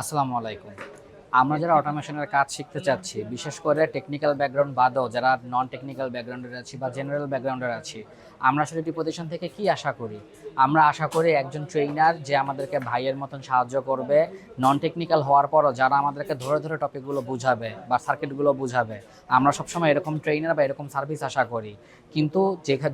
আসসালামু আলাইকুম। আমরা যারা অটোমেশনের কাজ শিখতে চাচ্ছি, বিশেষ করে টেকনিক্যাল ব্যাকগ্রাউন্ড বাদও যারা নন টেকনিক্যাল ব্যাকগ্রাউন্ডের আছি বা জেনারেল ব্যাকগ্রাউন্ডের আছি, আমরা আসলে এটি প্রতিষ্ঠান থেকে কি আশা করি? আমরা আশা করি একজন ট্রেইনার যে আমাদেরকে ভাইয়ের মতন সাহায্য করবে নন টেকনিক্যাল হওয়ার পরও যারা আমাদেরকে ধরে ধরে টপিকগুলো বুঝাবে বা সার্কিটগুলো বুঝাবে, আমরা সবসময় এরকম ট্রেইনার বা এরকম সার্ভিস আশা করি। কিন্তু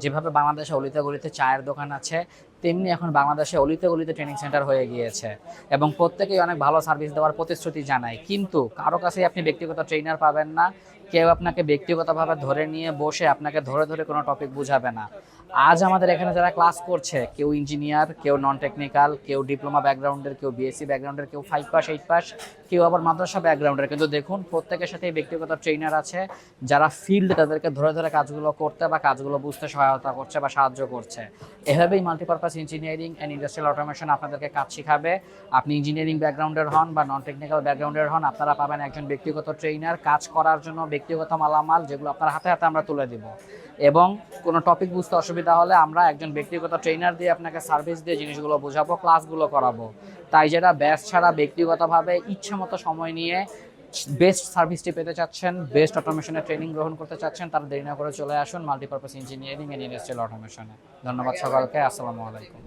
যেভাবে বাংলাদেশে অলিতে গলিতে চায়ের দোকান আছে তেমনি এখন বাংলাদেশে অলিতে গলিতে ট্রেনিং সেন্টার হয়ে গিয়েছে এবং প্রত্যেকেই অনেক ভালো সার্ভিস দেওয়ার প্রতিশ্রুতি জানায়। কিন্তু কারও কাছেই আপনি ব্যক্তিগত ট্রেনার পাবেন না, কেউ আপনাকে ব্যক্তিগতভাবে ধরে নিয়ে বসে আপনাকে ধরে ধরে কোনো টপিক বুঝাবে না। আজ আমাদের এখানে যারা ক্লাস করছে, কেউ ইঞ্জিনিয়ার কেউ নন টেকনিক্যাল কেউ ডিপ্লোমা ব্যাকগ্রাউন্ডের কেউ বিএসসি ব্যাকগ্রাউন্ডের কেউ ফাইভ পাস এইট পাস কেউ আবার মাদ্রাসা ব্যাকগ্রাউন্ডের কিন্তু দেখুন, প্রত্যেকের সাথে ব্যক্তিগত ট্রেনার আছে, যারা ফিল্ড তাদেরকে ধরে ধরে কাজগুলো করতে বা কাজগুলো বুঝতে সহায়তা করছে বা সাহায্য করছে। এভাবেই multipurpose engineering and industrial automation আপনাদেরকে কাজ শিখাবে। আপনি ইঞ্জিনিয়ারিং ব্যাকগ্রাউন্ডের হন বা নন টেকনিক্যাল ব্যাকগ্রাউন্ডের হন, আপনারা পাবেন একজন ব্যক্তিগত ট্রেনার কাজ করার জন্য ব্যক্তিগত মালামাল যেগুলো আপনার হাতে হাতে আমরা তুলে দিব। এবং কোনো টপিক বুঝতে অসুবিধা হলে আমরা একজন ব্যক্তিগত ট্রেনার দিয়ে আপনাকে সার্ভিস দিয়ে জিনিসগুলো বোঝাবো ক্লাসগুলো করাবো। তাই যেটা ব্যাস ছাড়া ব্যক্তিগতভাবে ইচ্ছে মতো সময় নিয়ে বেস্ট সার্ভিসটি পেতে চাচ্ছেন, বেস্ট অটোমেশনের ট্রেনিং গ্রহণ করতে চাচ্ছেন, তারা দেরি না করে চলে আসুন মাল্টিপারপাস ইঞ্জিনিয়ারিং অ্যান্ড ইন্ডাস্ট্রিয়াল অটোমেশনে ধন্যবাদ সকলকে, আসসালামু আলাইকুম।